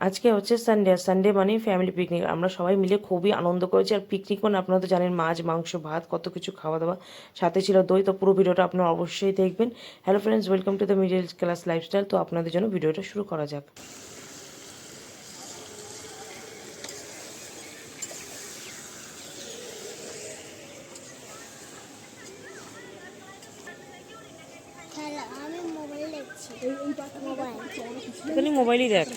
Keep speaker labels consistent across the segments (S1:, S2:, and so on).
S1: আজকে হচ্ছে Sunday Sunday মানে ফ্যামিলি পিকনিক আমরা সবাই মিলে খুবই আনন্দ করেছি। আর পিকনিক মানে আপনারা তো জানেন, মাছ, মাংস, ভাত, কত কিছু খাওয়া দাওয়া। সাথে ছিল দই, তো পুরো ভিডিওটা আপনারা অবশ্যই দেখবেন। Hello friends welcome to the middle class lifestyle তো আপনাদের জন্য ভিডিওটা শুরু করা যাক
S2: খেলা আমি মোবাইল দেখছি মোবাইল
S1: খালি মোবাইলই দেখ।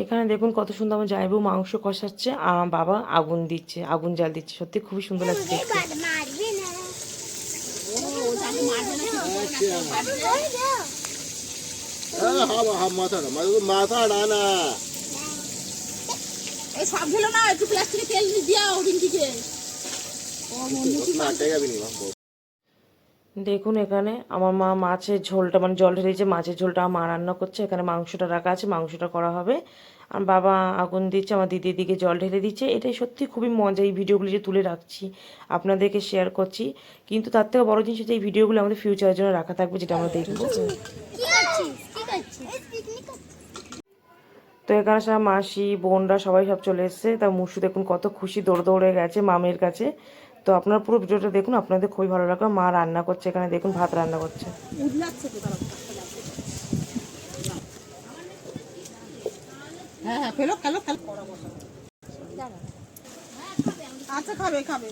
S1: এখানে দেখুন কত সুন্দর আমার জায়বু মাংস কষাচ্ছে আর আমার বাবা আগুন দিচ্ছে আগুন জাল দিচ্ছে। সত্যি খুবই সুন্দর লাগছে
S2: না
S3: হ্যাঁ
S4: সব একটু প্লাস্টিকে তেল দিয়াও রিঙ্কিকে
S3: নাটে যাবি নি বাপ
S1: দেখুন এখানে আমার মা মাছের ঝোলটা মানে জল ঢেলেছে মাছের ঝোলটা আমার মা রান্না করছে, এখানে মাংসটা রাখা আছে, মাংসটা করা হবে। আর বাবা আগুন দিচ্ছে, আমার দিদির দিকে জল ঢেলে দিচ্ছে। এটাই সত্যি খুবই মজা এই ভিডিওগুলি যে তুলে রাখছি, আপনাদেরকে শেয়ার করছি। কিন্তু তার থেকে বড় জিনিস হচ্ছে এই ভিডিওগুলো আমাদের ফিউচারের জন্য রাখা থাকবে, যেটা আমরা দেখব। তো এখানে সব মাসি, বোনরা সবাই সব চলে এসছে। তা মুসু দেখুন কত খুশি দৌড়ে দৌড়ে গেছে মামের কাছে। তো আপনার পুরো ভিডিওটা দেখুন আপনাদের খুবই ভালো লাগবে মা রান্না করছে এখানে দেখুন ভাত রান্না করছে।
S4: হ্যাঁ হ্যাঁ আচ্ছা খাবে খাবে।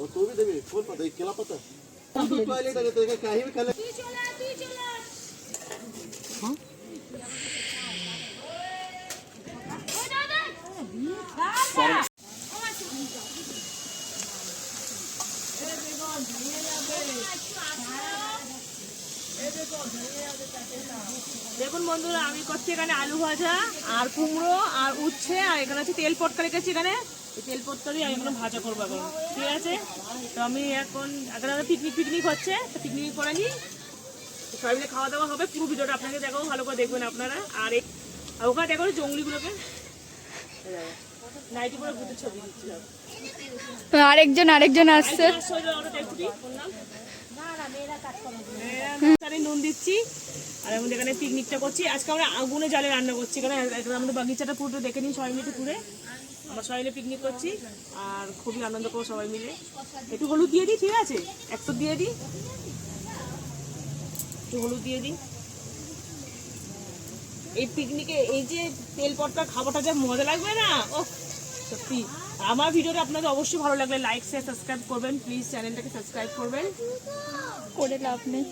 S3: ও তুই দেবে কোন পাতা কেলা পাতা। তুই টয়লেটে খেলে তুই চলে তুই চলে
S5: দেখুন বন্ধুরা, আমি করছি এখানে আলু ভাজা, আর কুমড়ো, আর উচ্ছে, আর এখানে হচ্ছে তেল পটকা রেখেছি এখানে। তেল পটকারই আমি এখন ভাজা করব এখন। ঠিক আছে? তো আমি এখন এখন পিকনিক পিকনিক হচ্ছে, তো পিকনিক করে নিই সবাই মিলে খাওয়া দাওয়া হবে। পুরো ভিডিওটা আপনাকে দেখাবো ভালো করে দেখবেন আপনারা। আর এই- ওখানে দেখো জঙ্গলিগুলোকে। নাইটি পরে ভূতের ছবি।
S6: আরেকজন আরেকজন আসছে।
S5: নুন দিচ্ছি। আর আমাদের এখানে পিকনিকটা করছি। আজকে আমরা আগুনে জালে রান্না করছি। এখানে আমাদের বাগিচাটা পুরো দেখে নিই সবাই মিলে ঘুরে। আমরা সবাই মিলে পিকনিক করছি। আর খুবই আনন্দ করব সবাই মিলে। একটু হলুদ দিয়ে দিই ঠিক আছে? একটু দিয়ে দিই। একটু হলুদ দিয়ে দিই। এই পিকনিকে এই যে তেল খাবারটা যা মজা লাগবে না ও সত্যি। আমার ভিডিওটা আপনাদের অবশ্যই ভালো লাগলে লাইক শেয়ার সাবস্ক্রাইব করবেন। প্লিজ চ্যানেলটাকে সাবস্ক্রাইব করবেন।
S6: করে লাভ নেই।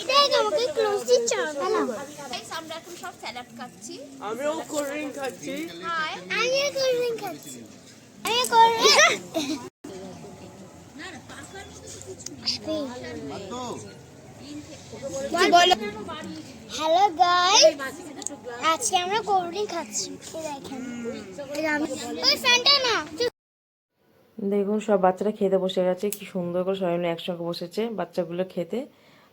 S2: এটাই আমাকে ক্লোজ দিচ্ছ হ্যালো।
S7: আমরা এখন সব স্যালাড খাচ্ছি।
S5: আমিও কোল্ড ড্রিঙ্ক খাচ্ছি।
S7: হাই
S2: কোল্ড ড্রিঙ্ক খাচ্ছি। আমি কোল্ড হ্যালো গাইস আজকে আমরা কোল্ড ড্রিঙ্ক খাচ্ছি। দেখেন। ওই ফ্যানটা না।
S1: দেখুন সব বাচ্চারা খেতে বসে গেছে। কি সুন্দর করে সবাই মিলে একসঙ্গে বসেছে বাচ্চাগুলো খেতে।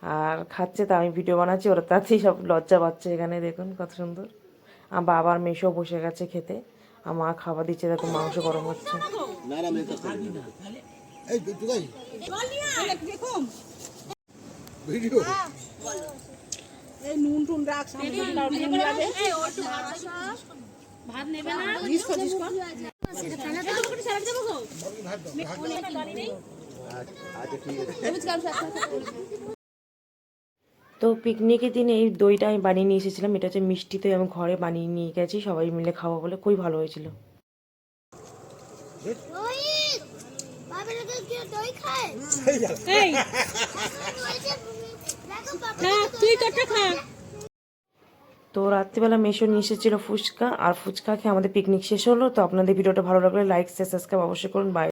S1: আর খাচ্ছে তা আমি ভিডিও বানাচ্ছি ওরা তাতেই সব লজ্জা পাচ্ছে এখানে দেখুন কত সুন্দর। আর বাবার মেয়েও বসে গেছে খেতে। আর মা খাবার দিচ্ছে দেখো মাংস গরম হচ্ছে।
S3: আচ্ছা
S1: তো পিকনিকের দিনে এই দইটা আমি বানিয়ে নিয়ে এসেছিলাম এটা হচ্ছে মিষ্টি দই আমি ঘরে বানিয়ে নিয়ে গেছি সবাই মিলে খাওয়া বলে খুবই ভালো হয়েছিল
S5: তুই খা
S1: তো রাত্রিবেলা মেশো নিয়ে এসেছিল ফুচকা, আর ফুচকা খেয়ে আমাদের পিকনিক শেষ হলো। তো আপনাদের ভিডিওটা ভালো লাগলে লাইক শেয়ার সাবস্ক্রাইব অবশ্যই করুন। বাই